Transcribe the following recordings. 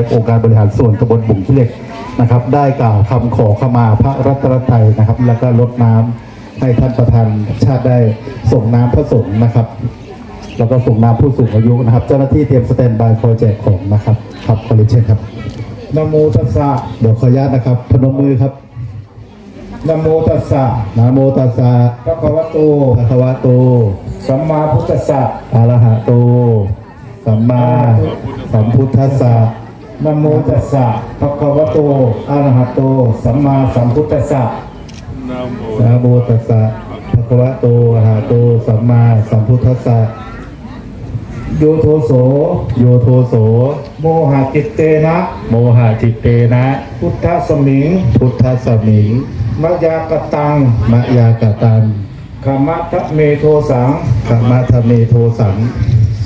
องค์การบริหารส่วนตำบลบุ่งขี้เหล็กนะครับ ได้กล่าวคำขอขมาพระรัตนตรัยนะครับ แล้วก็ลดน้ำให้ท่านประธานชาติได้ส่งน้ำพระสงฆ์นะครับ แล้วก็ส่งน้ำผู้สูงอายุนะครับ เจ้าหน้าที่เตรียมสแตนบายคอยแจกของนะครับครับขอเรียนเชิญครับนะโมตัสสะเดี๋ยวขออนุญาตนะครับพนมมือครับนะโมตัสสะนะโมตัสสะพระคะวะโตภะคะวะโตสัมมาพุทธัสสะอะระหะโตสัมมาสัมพุทธัสสะ นะโมตัสสะพระคะวะโตอะระหะโต สัมมาสัมพุทธัสสะนะโมตัสสะภะคะวะโตอะระหะโต สัมมาสัมพุทธัสสะโยโทโส โยโทโส โมหะจิตเตนะ โมหะจิตเตนะ พุทธสมิง พุทธสมิงมะยากตังมะยากตันขมัทะเมโทสังขมะทะเมโทสัง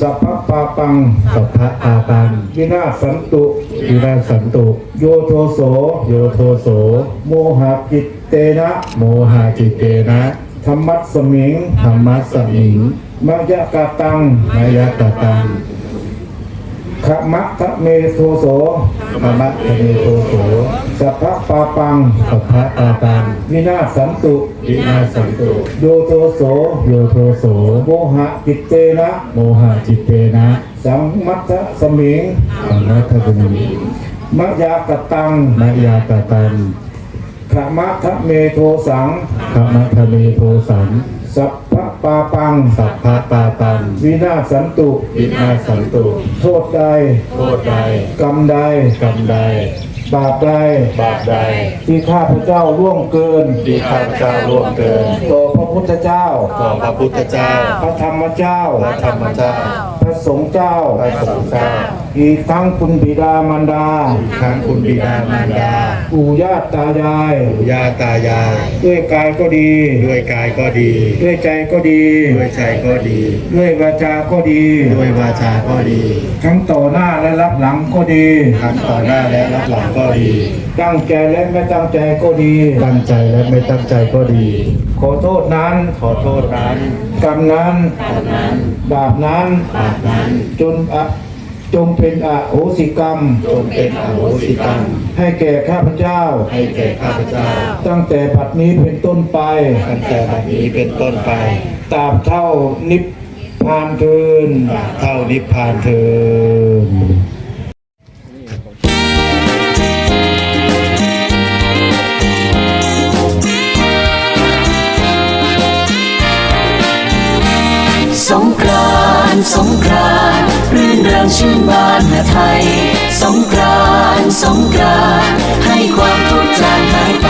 สัพพปาปัง สัพพะอาปังวินาศสันตุ วินาศสันตุ โยโทโส โยโทโส โมหะจิตเตนะ โมหะจิตเตนะธรรมัสสมิง ธรรมะสมิงมะยากตังมะยากตังขมัทะเมโทโสขมะทะเมโทโส สัพพปาปัง สัพพะอาปังวินาศสันตุวินาศสันตุ โยโทโส โยโทโส โมหะจิตเตนะ โมหะจิตเตนะ สัมมัทะสมิงธรรมะทะมิงมะยากตังมะยากตันขมัทะเมโทสังขมะทะเมโทสัง สัพพปาปัง สัพพะปาปัง วินาศสันตุ วินาศสันตุ โทษใด โทษใด กรรมใด กรรมใด บาปใดบาปใดที่ข้าพเจ้าล่วงเกินที่ข้าพเจ้าร่วมเกินต่อพระพุทธเจ้าต่อพระพุทธเจ้า พระธรรมเจ้าพระธรรมเจ้า พระสงฆ์เจ้าพระสงฆ์เจ้าอีกทั้งคุณบิดามารดา อีกทั้งคุณบิดามารดาปู่ย่าตายายปู่ย่าตายาย ด้วยกายก็ดี ด้วยกายก็ดี ด้วยใจก็ดี ด้วยใจก็ดี ด้วยวาจาก็ดี ด้วยวาจาก็ดี ทั้งต่อหน้าและรับหลังก็ดี ทั้งต่อหน้าและรับหลังก็ดี ตั้งใจและไม่ตั้งใจก็ดี ตั้งใจและไม่ตั้งใจก็ดี ขอโทษนั้น ขอโทษนั้น กรรมนั้นตอนนั้นบาปนั้นบาปนั้น จนอะ จงเป็นอโหสิกรรม จงเป็นอโหสิกรรม ให้แก่ข้าพเจ้า ให้แก่ข้าพเจ้า ตั้งแต่บัดนี้เป็นต้นไป ตั้งแต่บัดนี้เป็นต้นไป ตราบเท่านิพพานเทินตราบเท่านิพพานเถิดสงกรานต์สงกรานต์ รื่นเริงชื่นบานหาไทย สงกรานสงกรานให้ความทุกข์จางหายไป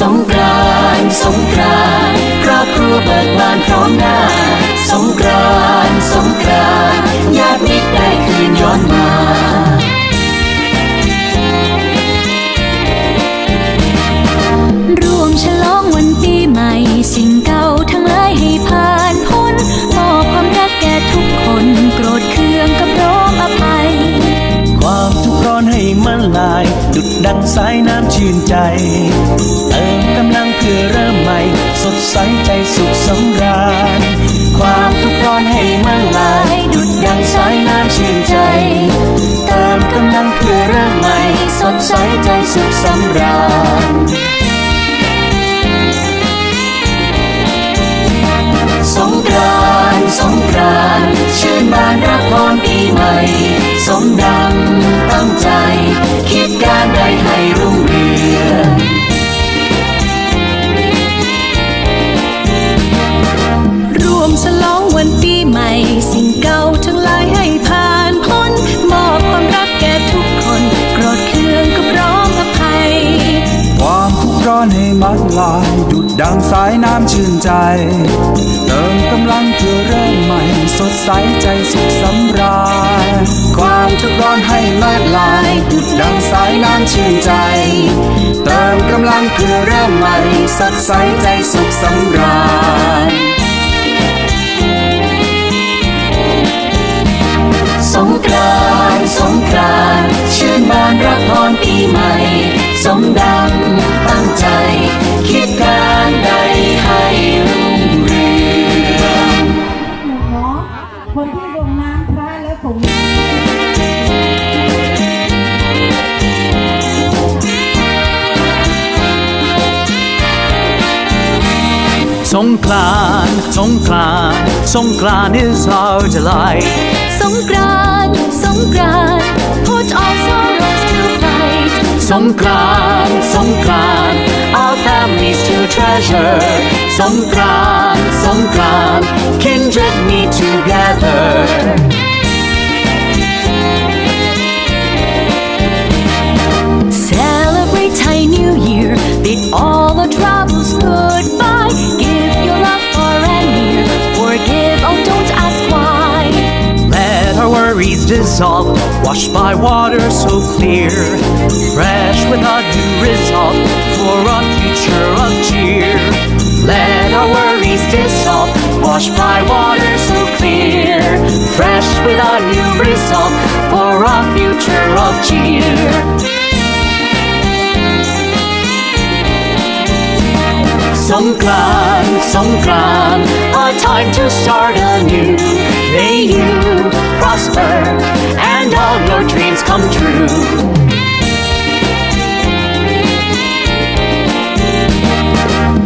สงกรานสงกรานครอบครัวเบิกบานพร้อมหน้า สงกรานสงกรานญาติมิตรได้คืนย้อนมา ใจ เติมกำลังเพื่อเริ่มใหม่ สดใสใจสุขสำราญ ความทุกข์ร้อนให้มันลาย ดุดดังสายน้ำชื่นใจ เติมกำลังเพื่อเริ่มใหม่ สดใสใจสุขสำราญสงกรานสงกรานชื่นบานรับพรปีใหม่ สมดัง สดใสใจสุขสำราญความทุกข์ร้อนให้มันลายดุดดังสายน้ำชื่นใจ เติมกำลังเพื่อเริ่มใหม่สดใสใจสุขสำราญสงกรานต์สงกรานต์ชื่นบานรับพรปีใหม่ Songkran, Songkran, Songkran is our delight. Songkran, Songkran, put all sorrows to flight. Songkran, Songkran, our families to treasure. Songkran, Songkran, kindred meet together. Dissolve, washed by water so clear. Fresh with a new resolve for a future of cheer. Let our worries dissolve, washed by water so clear. Fresh with a new resolve for a future of cheer. Songkran, Songkran, a time to start anew. May you prosper and all your dreams come true.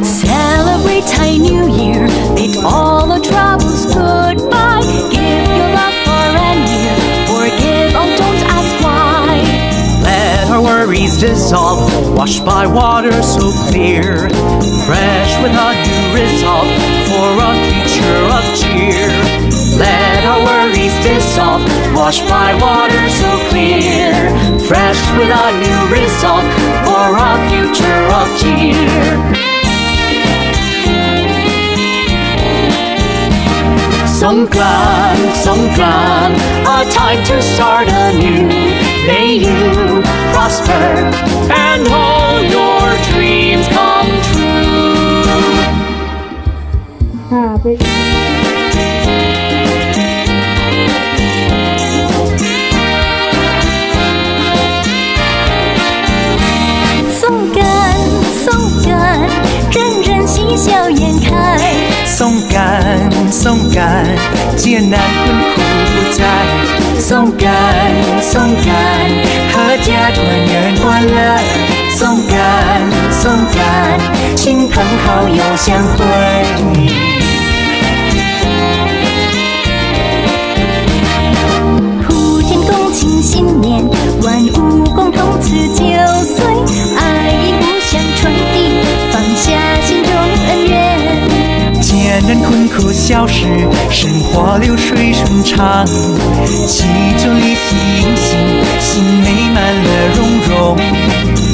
Celebrate Thai New Year, bid all the troubles goodbye. Give your love far and near, forgive, oh don't ask why. Let our worries dissolve, washed by water so clear. Fresh with a new resolve for a future of cheer. Let our worries dissolve, washed by water so clear. Fresh with a new resolve for a future of cheer. Songkran, Songkran, a time to start anew. May you prosper and all your dreams come true. ค่ 笑颜开。送干，送干，艰难困苦不再。送干，送干，阖家团圆欢乐。送干，送干，亲朋好友相会。 苦消失，生活流水顺畅，喜中里欣欣，心美满了融融。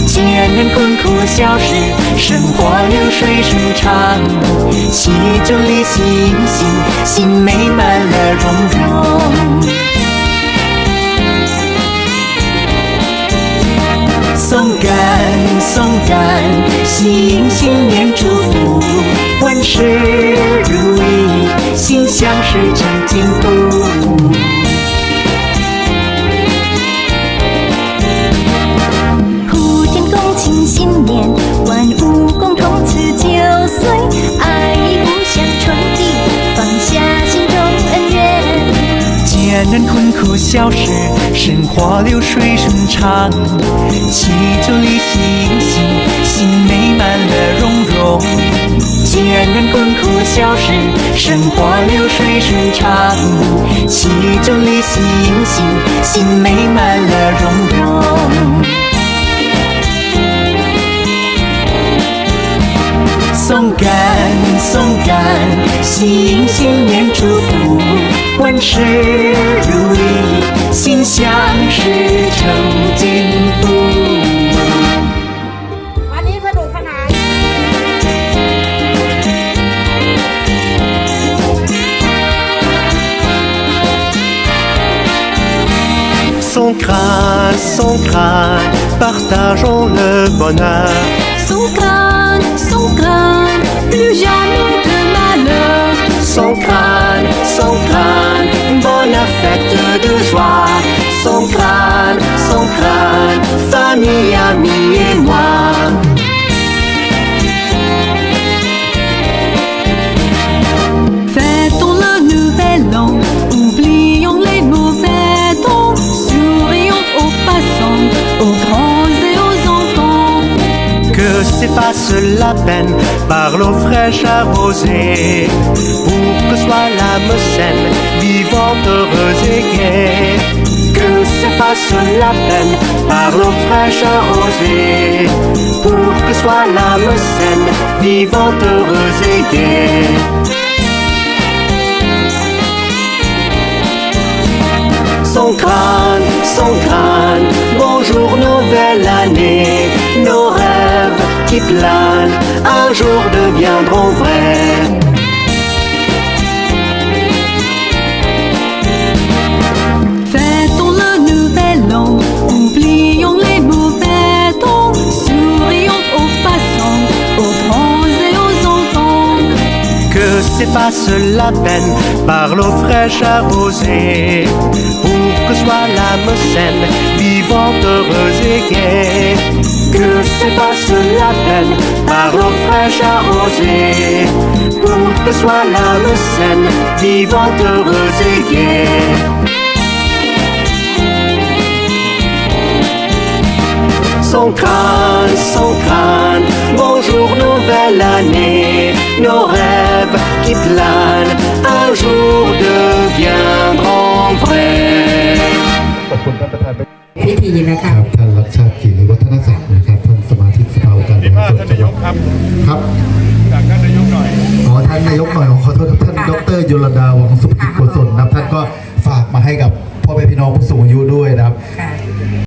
艰难困苦消失，生活流水顺畅，喜中里欣欣，心美满了融融。送干送干，新新年祝福，万事如意，心想事成进步。普天共庆新年，万物共同辞旧岁，爱意互相传递，放下心中恩怨。艰难困苦消失，花流水声长，祈中你喜星盈，心美满乐融融。艰难困苦消失，生活流水声长，喜中你喜盈，心美满乐融融。送干送干，新新年祝福，万事如意，心想事成进步。 วันนี้สนุกสนาน Son crâne, son crâne, partageons le bonheur. Fête de joie. Son crâne, son crâne, famille, amis et moi. La peine par l'eau fraîche arrosée. Pour que soit l'âme saine, vivante, heureuse et gaie. Que s'efface la peine par l'eau fraîche arrosée. Pour que soit l'âme saine, vivante, heureuse et gaie. son crâne, son crâne. Bonjour, nouvelle année. Nos rêves qui planent un jour deviendront vrais. Fêtons le nouvel an, oublions les mauvais temps, sourions aux passants, aux grands et aux enfants. Que s'efface la peine par l'eau fraîche arrosée. Pour que soit l'âme saine, vivante, heureuse et gaie Que s'efface la peine par l'eau fraîche arrosée. Pour que soit l'âme saine, vivante, heureuse et gaie. son crâne, son crâne. Bonjour, nouvelle année. Nos rêves qui planent un jour deviendront vrais. ขอบคุณท่านประธานไป พิธีนะ ค คะ รับท่านรัชชาติกิริวัฒนศักดิ์ ารส่วนจังหวัดครับจากท่านนายกหน่อยอ๋อท่านนายกหน่อยขอโทษครับท่านดรยลดาวังสุภกิจโกศลนะครับท่านก็ฝากมาให้กับพ่อแม่พี่น้องผู้สูงอายุด้วยนะครับ